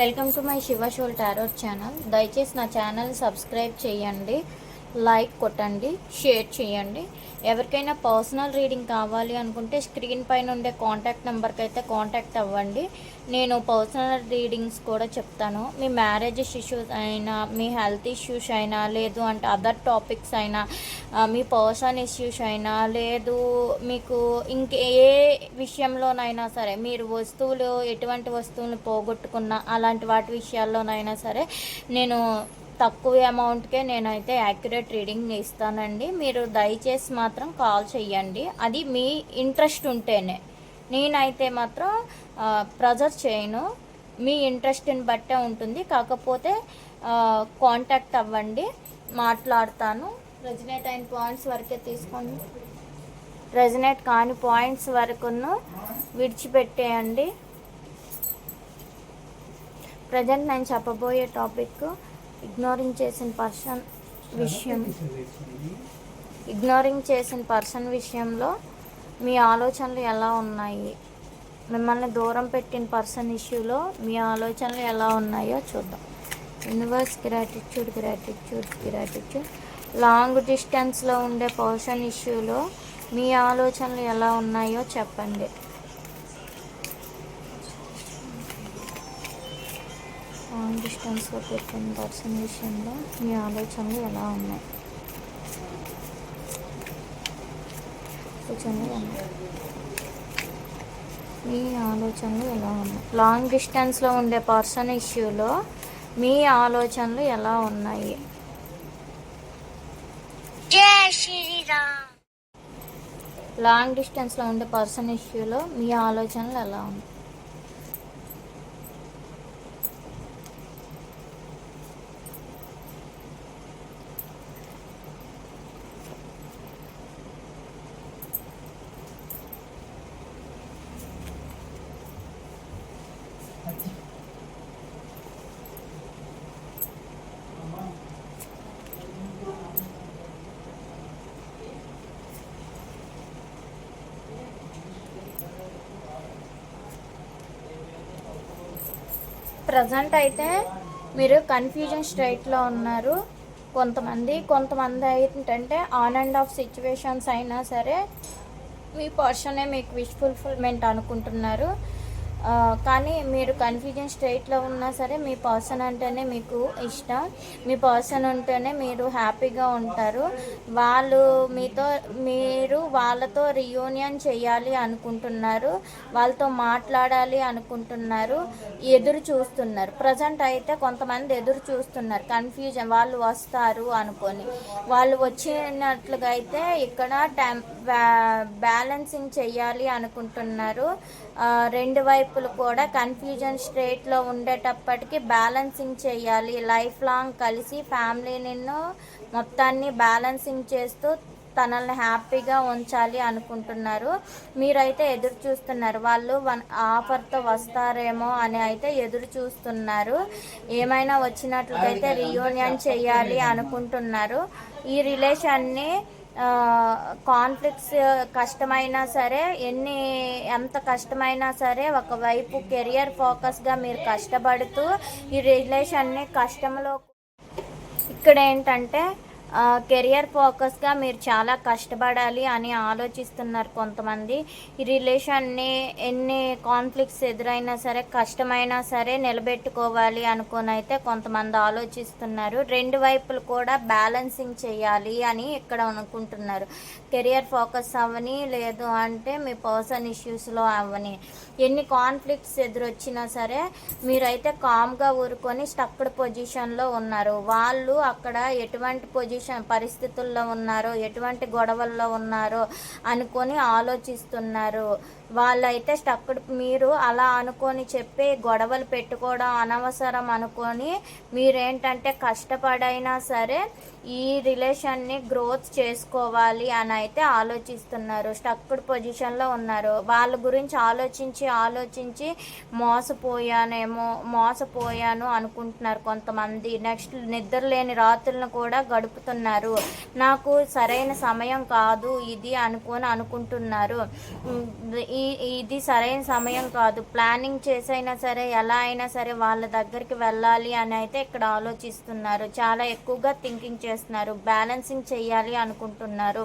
Welcome to my Shiva soul tarot channel దయచేసి నా channel subscribe చేయండి. లైక్ కొట్టండి షేర్ చేయండి. ఎవరికైనా పర్సనల్ రీడింగ్ కావాలి అనుకుంటే స్క్రీన్ పైన ఉండే కాంటాక్ట్ నెంబర్కి అయితే కాంటాక్ట్ అవ్వండి. నేను పర్సనల్ రీడింగ్స్ కూడా చెప్తాను. మీ మ్యారేజ్ ఇష్యూస్ అయినా మీ హెల్త్ ఇష్యూస్ అయినా లేదు అంటే అదర్ టాపిక్స్ అయినా మీ పర్సన్ ఇష్యూస్ అయినా లేదు మీకు ఇంకే విషయంలోనైనా సరే మీరు వస్తువులు ఎటువంటి వస్తువులు పోగొట్టుకున్నా అలాంటి వాటి విషయాల్లోనైనా సరే నేను తక్కువ అమౌంట్కే నేనైతే యాక్యురేట్ రీడింగ్ ఇస్తానండి. మీరు దయచేసి మాత్రం కాల్ చేయండి అది మీ ఇంట్రెస్ట్ ఉంటేనే. నేనైతే మాత్రం ప్రజర్ చేయను. మీ ఇంట్రెస్ట్ని బట్టే ఉంటుంది. కాకపోతే కాంటాక్ట్ అవ్వండి. మాట్లాడతాను. రెజినేట్ అయిన పాయింట్స్ వరకే తీసుకోండి. రెజినేట్ కాని పాయింట్స్ వరకును విడిచిపెట్టేయండి. ప్రజెంట్ నేను చెప్పబోయే టాపిక్ ఇగ్నోరింగ్ చేసిన పర్సన్ విషయం. ఇగ్నోరింగ్ చేసిన పర్సన్ విషయంలో మీ ఆలోచనలు ఎలా ఉన్నాయి? మిమ్మల్ని దూరం పెట్టిన పర్సన్ ఇష్యూలో మీ ఆలోచనలు ఎలా ఉన్నాయో చూద్దాం. Universe gratitude gratitude gratitude long డిస్టెన్స్లో ఉండే పర్సన్ ఇష్యూలో మీ ఆలోచనలు ఎలా ఉన్నాయో చెప్పండి. లాంగ్ డిస్టెన్స్లో పెట్టిన పర్సన్ విషయంలో మీ ఆలోచనలు ఎలా ఉన్నాయి? ఆలోచనలు ఎలా ఉన్నాయి? మీ ఆలోచనలు ఎలా ఉన్నాయి? లాంగ్ డిస్టెన్స్లో ఉండే పర్సన్ ఇష్యూలో మీ ఆలోచనలు ఎలా ఉన్నాయి? లాంగ్ డిస్టెన్స్లో ఉండే పర్సన్ ఇష్యూలో మీ ఆలోచనలు ఎలా ఉన్నాయి? ప్రజెంట్ అయితే మీరు కన్ఫ్యూజన్ స్టేట్లో ఉన్నారు. కొంతమంది కొంతమంది ఏంటంటే ఆన్ అండ్ ఆఫ్ సిచ్యువేషన్స్ అయినా సరే మీ పర్సనే మీకు విష్ ఫుల్ఫిల్మెంట్ అనుకుంటున్నారు. కానీ మీరు కన్ఫ్యూజన్ స్టేట్లో ఉన్నా సరే మీ పర్సన్ అంటేనే మీకు ఇష్టం. మీ పర్సన్ ఉంటేనే మీరు హ్యాపీగా ఉంటారు. వాళ్ళు మీతో మీరు వాళ్ళతో రియూనియన్ చేయాలి అనుకుంటున్నారు. వాళ్ళతో మాట్లాడాలి అనుకుంటున్నారు. ఎదురు చూస్తున్నారు. ప్రజెంట్ అయితే కొంతమంది ఎదురు చూస్తున్నారు. కన్ఫ్యూజన్ వాళ్ళు వస్తారు అనుకొని. వాళ్ళు వచ్చినట్లుగా అయితే ఇక్కడ టైం బ్యాలెన్సింగ్ చేయాలి అనుకుంటున్నారు. రెండు వైపులు కూడా కన్ఫ్యూజన్ స్టేట్లో ఉండేటప్పటికి బ్యాలెన్సింగ్ చేయాలి. లైఫ్ లాంగ్ కలిసి ఫ్యామిలీని మొత్తాన్ని బ్యాలెన్సింగ్ చేస్తూ తనల్ని హ్యాపీగా ఉంచాలి అనుకుంటున్నారు. మీరైతే ఎదురు చూస్తున్నారు. వాళ్ళు వన్ ఆఫర్తో వస్తారేమో అని అయితే ఎదురు చూస్తున్నారు. ఏమైనా వచ్చినట్లయితే రియూనియన్ చేయాలి అనుకుంటున్నారు. ఈ రిలేషన్ని కాన్ఫ్లిక్ట్స్ కష్టమైనా సరే ఎన్ని ఎంత కష్టమైనా సరే ఒకవైపు కెరియర్ ఫోకస్గా మీరు కష్టపడుతూ ఈ రిలేషన్ని కష్టంలో ఇక్కడ ఏంటంటే కెరియర్ ఫోకస్గా మీరు చాలా కష్టపడాలి అని ఆలోచిస్తున్నారు కొంతమంది. ఈ రిలేషన్ని ఎన్ని కాన్ఫ్లిక్ట్స్ ఎదురైనా సరే కష్టమైనా సరే నిలబెట్టుకోవాలి అనుకొని అయితే కొంతమంది ఆలోచిస్తున్నారు. రెండు వైపులు కూడా బ్యాలెన్సింగ్ చేయాలి అని ఇక్కడ అనుకుంటున్నారు. కెరియర్ ఫోకస్ అవ్వని లేదు అంటే మీ పర్సన్ ఇష్యూస్లో అవ్వని ఎన్ని కాన్ఫ్లిక్ట్స్ ఎదురొచ్చినా సరే మీరైతే కామ్గా ఊరుకొని స్టక్డ్ పొజిషన్లో ఉన్నారు. వాళ్ళు అక్కడ ఎటువంటి పొజిషన్ పరిస్థితుల్లో ఉన్నారో ఎటువంటి గొడవల్లో ఉన్నారో అనుకొని ఆలోచిస్తున్నారు. వాళ్ళైతే స్టక్డ్ మీరు అలా అనుకొని చెప్పి గొడవలు పెట్టుకోవడం అనవసరం అనుకొని మీరేంటంటే కష్టపడైనా సరే ఈ రిలేషన్ని గ్రోత్ చేసుకోవాలి అని అయితే ఆలోచిస్తున్నారు. స్టక్డ్ పొజిషన్లో ఉన్నారు. వాళ్ళ గురించి ఆలోచించి ఆలోచించి మోసపోయానేమో మోసపోయాను అనుకుంటున్నారు కొంతమంది. నెక్స్ట్ నిద్ర లేని రాత్రులను కూడా గడుపుతున్నారు. నాకు సరైన సమయం కాదు ఇది అనుకొని అనుకుంటున్నారు. ఈ ఇది సరైన సమయం కాదు. ప్లానింగ్ చేసైనా సరే ఎలా అయినా సరే వాళ్ళ దగ్గరికి వెళ్ళాలి అని అయితే ఇక్కడ ఆలోచిస్తున్నారు. చాలా ఎక్కువగా థింకింగ్ చేస్తున్నారు. బ్యాలెన్సింగ్ చేయాలి అనుకుంటున్నారు.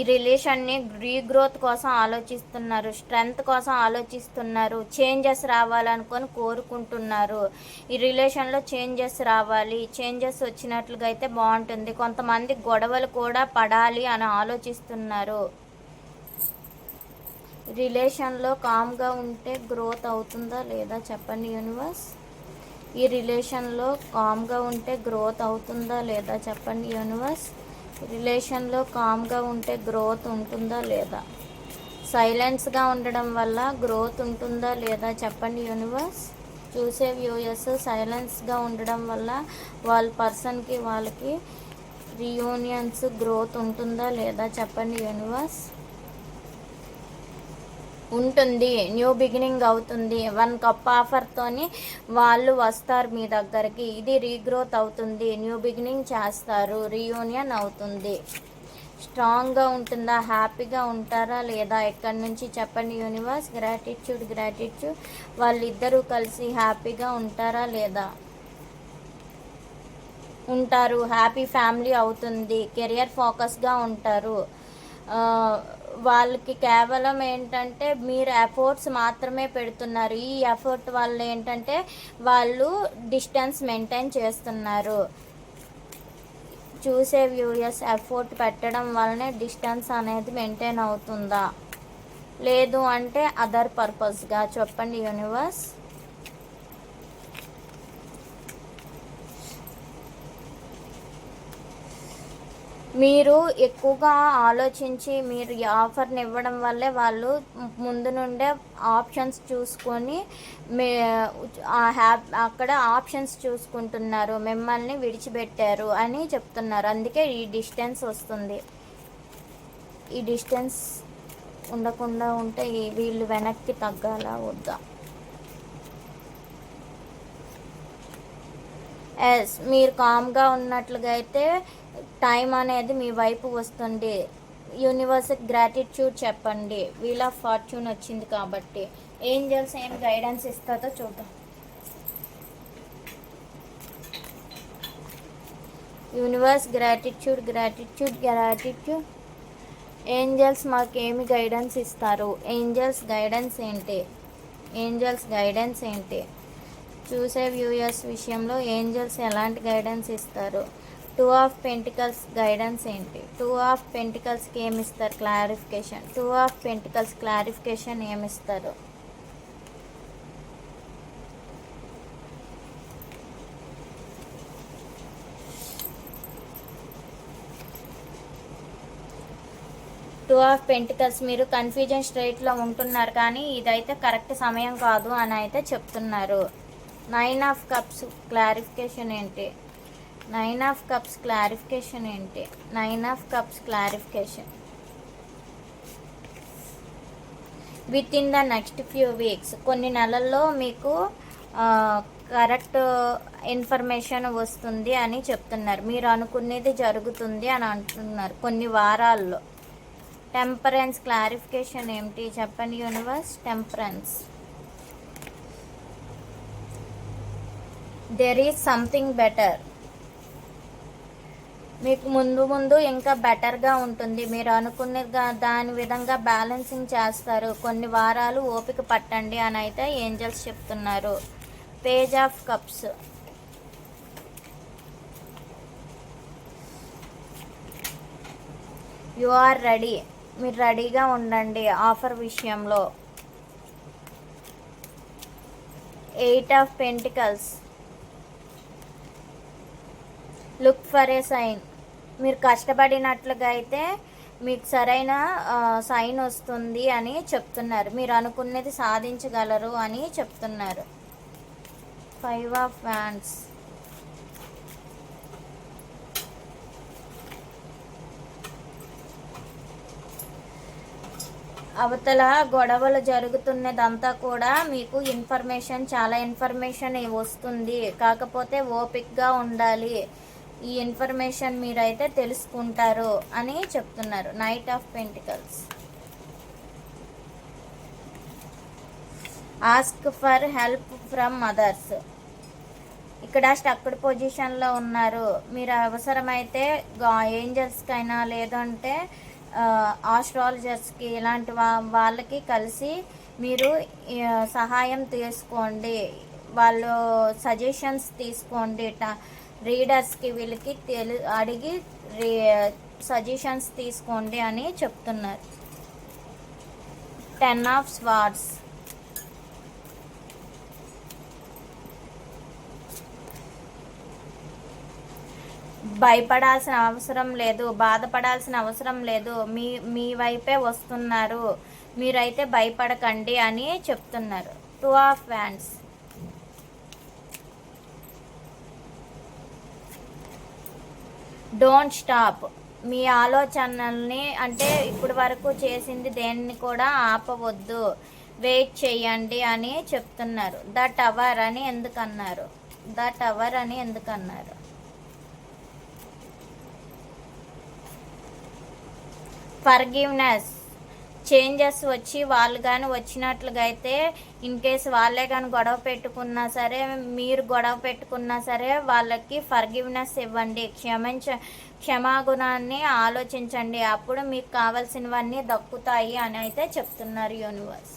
ఈ రిలేషన్ని రీగ్రోత్ కోసం ఆలోచిస్తున్నారు స్ట్రెంగ్త్ కోసం ఆలోచిస్తున్నారు చేంజెస్ రావాలనుకొని కోరుకుంటున్నారు. ఈ రిలేషన్లో చేంజెస్ రావాలి చేంజెస్ వచ్చినట్లుగా అయితే బాగుంటుంది. కొంతమంది గొడవలు కూడా పడాలి అని ఆలోచిస్తున్నారు. రిలేషన్లో కామ్గా ఉంటే గ్రోత్ అవుతుందా లేదా చెప్పండి యూనివర్స్ ఈ రిలేషన్లో కామ్గా ఉంటే గ్రోత్ అవుతుందా లేదా చెప్పండి యూనివర్స్ రిలేషన్లో కామ్గా ఉంటే గ్రోత్ ఉంటుందా లేదా? సైలెన్స్గా ఉండడం వల్ల గ్రోత్ ఉంటుందా లేదా చెప్పండి యూనివర్స్? చూసే వ్యూయర్స్ సైలెన్స్గా ఉండడం వల్ల వాళ్ళ పర్సన్కి వాళ్ళకి రియూనియన్స్ గ్రోత్ ఉంటుందా లేదా చెప్పండి యూనివర్స్? ఉంటుంది. న్యూ బిగినింగ్ అవుతుంది. వన్ కప్ ఆఫర్తోని వాళ్ళు వస్తారు మీ దగ్గరికి. ఇది రీగ్రోత్ అవుతుంది. న్యూ బిగినింగ్ చేస్తారు. రీయూనియన్ అవుతుంది. స్ట్రాంగ్గా ఉంటుందా? హ్యాపీగా ఉంటారా? లేదా ఎక్కడి నుంచి చెప్పండి యూనివర్స్ గ్రాటిట్యూడ్ గ్రాటిట్యూడ్ వాళ్ళిద్దరూ కలిసి హ్యాపీగా ఉంటారా లేదా? ఉంటారు. హ్యాపీ ఫ్యామిలీ అవుతుంది. కెరియర్ ఫోకస్గా ఉంటారు. వాళ్ళకి కేవలం ఏంటంటే మీరు ఎఫర్ట్స్ మాత్రమే పెడుతున్నారు. ఈ ఎఫర్ట్ వల్ల ఏంటంటే వాళ్ళు డిస్టెన్స్ మెయింటైన్ చేస్తున్నారు. చూసే వ్యూయర్స్ ఎఫర్ట్ పెట్టడం వల్లనే డిస్టెన్స్ అనేది మెయింటైన్ అవుతుందా? లేదు అంటే అదర్ పర్పస్గా చెప్పండి యూనివర్స్. మీరు ఎక్కువగా ఆలోచించి మీరు ఈ ఆఫర్ని ఇవ్వడం వల్లే వాళ్ళు ముందు నుండే ఆప్షన్స్ చూసుకొని మే హ్యాప్ అక్కడ ఆప్షన్స్ చూసుకుంటున్నారు మిమ్మల్ని విడిచిపెట్టారు అని చెప్తున్నారు. అందుకే ఈ డిస్టెన్స్ వస్తుంది. ఈ డిస్టెన్స్ ఉండకుండా ఉంటే వీళ్ళు వెనక్కి తగ్గాల వద్దా? ఎస్ మీరు కామ్గా ఉన్నట్లుగా అయితే టైం అనేది మీ వైపు వస్తుంది. యూనివర్స్ గ్రాటిట్యూడ్ చెప్పండి. వీల్ ఆఫ్ ఫార్చ్యూన్ వచ్చింది కాబట్టి. ఏంజల్స్ ఏం గైడెన్స్ ఇస్తుందో చూద్దాం. Universe gratitude gratitude gratitude angels మాకు ఏమి గైడెన్స్ ఇస్తారు? ఏంజల్స్ గైడెన్స్ ఏంటి? ఏంజల్స్ గైడెన్స్ ఏంటి? చూసే వ్యూయర్స్ విషయంలో ఏంజల్స్ ఎలాంటి గైడెన్స్ ఇస్తారు? టూ ఆఫ్ పెంటికల్స్ గైడెన్స్ ఏంటి? టూ ఆఫ్ పెంటికల్స్కి ఏమిస్తారు clarification two of pentacles clarification ఏమి ఇస్తారు? టూ ఆఫ్ పెంటికల్స్ మీరు కన్ఫ్యూజన్ స్ట్రైట్లో ఉంటున్నారు కానీ ఇదైతే కరెక్ట్ సమయం కాదు అని అయితే చెప్తున్నారు. నైన్ ఆఫ్ కప్స్ క్లారిఫికేషన్ ఏంటి? నైన్ ఆఫ్ కప్స్ క్లారిఫికేషన్ ఏంటి? Nine of cups clarification within the next few weeks కొన్ని నెలల్లో మీకు కరెక్ట్ ఇన్ఫర్మేషన్ వస్తుంది అని చెప్తున్నారు. మీరు అనుకునేది జరుగుతుంది అని అంటున్నారు కొన్ని వారాల్లో. టెంపరెన్స్ క్లారిఫికేషన్ ఏమిటి చెప్పండి universe temperance there is something better మీకు ముందు ముందు ఇంకా బెటర్గా ఉంటుంది. మీరు అనుకునే దాని విధంగా బ్యాలెన్సింగ్ చేస్తారు. కొన్ని వారాలు ఓపిక పట్టండి అని అయితే ఏంజల్స్ చెప్తున్నారు. Page of cups you are ready మీరు రెడీగా ఉండండి ఆఫర్ విషయంలో. Eight of pentacles look for a sign మీరు కష్టపడినట్లుగా అయితే మీకు సరైన సైన్ వస్తుంది అని చెప్తున్నారు. మీరు అనుకున్నది సాధించగలరు అని చెప్తున్నారు. ఫైవ్ ఆఫ్ ఫ్యాన్స్ అవతల గొడవలు జరుగుతున్నదంతా కూడా మీకు ఇన్ఫర్మేషన్ చాలా ఇన్ఫర్మేషన్ వస్తుంది. కాకపోతే ఓపిక్గా ఉండాలి. ఈ ఇన్ఫర్మేషన్ మీరైతే తెలుసుకుంటారు అని చెప్తున్నారు. Knight of pentacles ask for help from mothers ఇక్కడ స్టక్డ్ పొజిషన్లో ఉన్నారు. మీరు అవసరమైతే ఏంజల్స్కైనా లేదంటే ఆస్ట్రాలజర్స్కి ఇలాంటి వా వాళ్ళకి కలిసి మీరు సహాయం తీసుకోండి. వాళ్ళు సజెషన్స్ తీసుకోండి. రీడర్స్కి వీళ్ళకి తెలు అడిగి సజెషన్స్ తీసుకోండి అని చెప్తున్నారు. Ten of swords. భయపడాల్సిన అవసరం లేదు బాధపడాల్సిన అవసరం లేదు మీ మీ వైపే వస్తున్నారు మీరైతే భయపడకండి అని చెప్తున్నారు. Two of fans don't stop. మీ ఆలోచనల్ని అంటే ఇప్పటి వరకు చేసింది దేన్ని కూడా ఆపవద్దు. వెయిట్ చేయండి అని చెప్తున్నారు. ద టవర్ అని ఎందుకన్నారు? ద టవర్ అని ఎందుకన్నారు? ఫర్గివ్నెస్. చేంజెస్ వచ్చి వాళ్ళు కానీ వచ్చినట్లుగా అయితే ఇన్ కేస్ వాళ్ళే కానీ గొడవ పెట్టుకున్నా సరే మీరు గొడవ పెట్టుకున్నా సరే వాళ్ళకి ఫర్గివ్నెస్ ఇవ్వండి. క్షమించ క్షమాగుణాన్ని ఆలోచించండి. అప్పుడు మీకు కావాల్సినవన్నీ దక్కుతాయి అని అయితే చెప్తున్నారు యూనివర్స్.